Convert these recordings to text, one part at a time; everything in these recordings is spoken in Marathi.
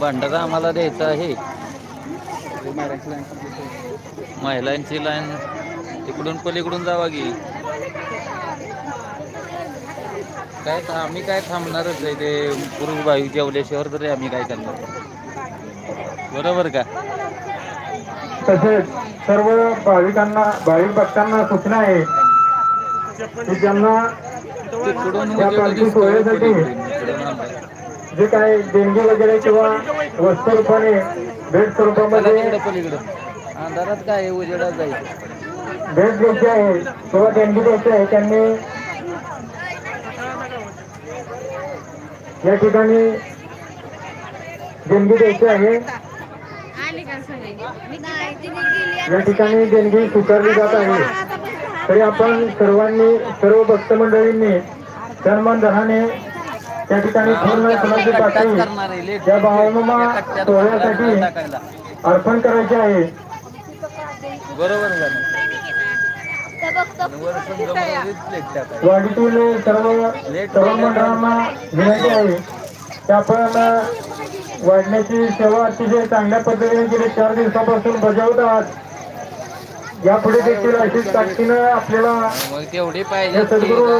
भंडारा आम्हाला द्यायचा आहे. महिलांची लाईन तिकडून पलीकडून जावा की. काय आम्ही काय थांबणारच आहे ते पुरुष भावी जेवल्याशिवाय तरी आम्ही काय करणार? बरोबर का? तसेच सर्व भाविकांना भाविक भक्तांना सूचना आहे की ज्यांना तिकडून या उजेड पालखी दिसतो जे काही देणगी वगैरे किंवा वस्तू रूपाने भेट स्वरूपामध्ये अंधारात काय उजेडात भेट द्यायची आहे किंवा देणगी द्यायची आहे त्यांनी या ठिकाणी देणगी द्यायची आहे. या ठिकाणी देणगी स्वीकारली जात आहे. तरी आपण सर्वांनी सर्व भक्त मंडळींनी सन्मान त्या ठिकाणी पूर्ण फुलाची पाकळी सोहळ्यासाठी अर्पण करायचे आहे. बरोबर. वाडीतील सर्व सर्व मंडळांना विनंती आहे. की आपण वाढण्याची सेवा अतिशय चांगल्या पद्धतीने गेले चार दिवसापासून बजावत आहात. यापुढे देखील अशीच ताकदीनं आपल्याला तेवढी पाहिजे सद्गुरू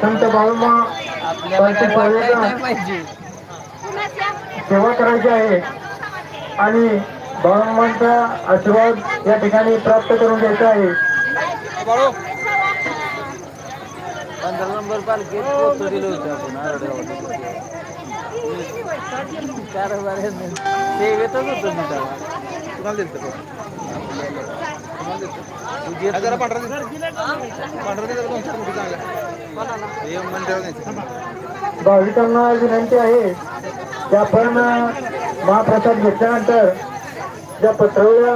संत बाळूमा पालखी सेवा करायची आहे. आणि बाळूमांचा आशीर्वाद या ठिकाणी प्राप्त करून घ्यायचा आहे. पंधरा नंबर पालखीत पोहोचू दिलं होतं आपण आरडावर. चार हजार सेवेतच होतं मी. कुणाला दिलं होतं? कुणाला दिलं होतं? तुझी हा, जरा पांढरा पांढरा भाविकांना विनंती आहे की आपण महाप्रसाद घेतल्यानंतर ज्या पत्रवळ्या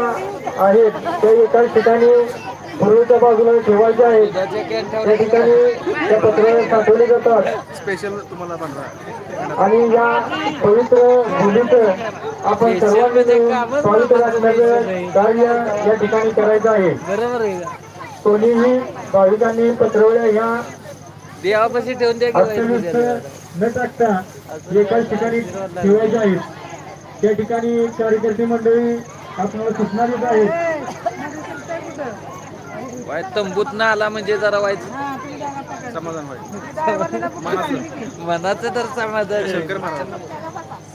आहेत ते एकाच ठिकाणी पूर्वेच्या बाजूला आहेत दुधाचे कॅन त्या ठिकाणी त्या पत्रवळ्या साठवल्या जातात. स्पेशल तुम्हाला आणि या पवित्र भूमीत आपण सर्वांनी मिळून पवित्र असण्याचं कार्य या ठिकाणी करायचं आहे. आहे. कोणीही भाविकांनी पत्रवळ्या ह्या देवापाशी ठेवून द्या. न टाकता एकाच ठिकाणी ठेवायचे आहेत त्या ठिकाणी कार्यकर्ते मंडळी आपल्याला सूचना देत आहेत. वाईट तंबूत ना आला म्हणजे जरा वाईट. समाधान व्हायचं. मनाचं. मनाचं तर समाधान आहे. शंकर महाराज.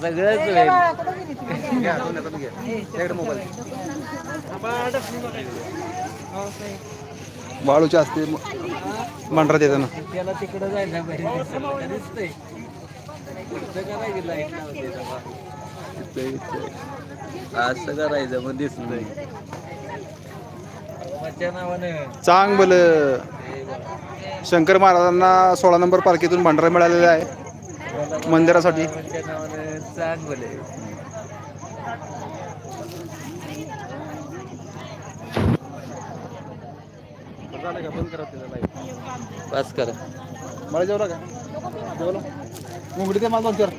सगळंच होईल घ्या दोन हातानं घ्या. त्याकडे मोबाईल. बाळूच्या असते पांढरा देताना त्याला तिकडं जायला पाहिजे. दिसतंय. इथं करायची लाइट लावते तेव्हा. असं करायचं मग दिसतंय. चांग बल. शंकर महाराजांना सोळा नंबर पालखीतून भंडारा मिळालेला आहे. मंदिरासाठी. बस करा. मला जेवला का? जेवला मुंगडी ते चार.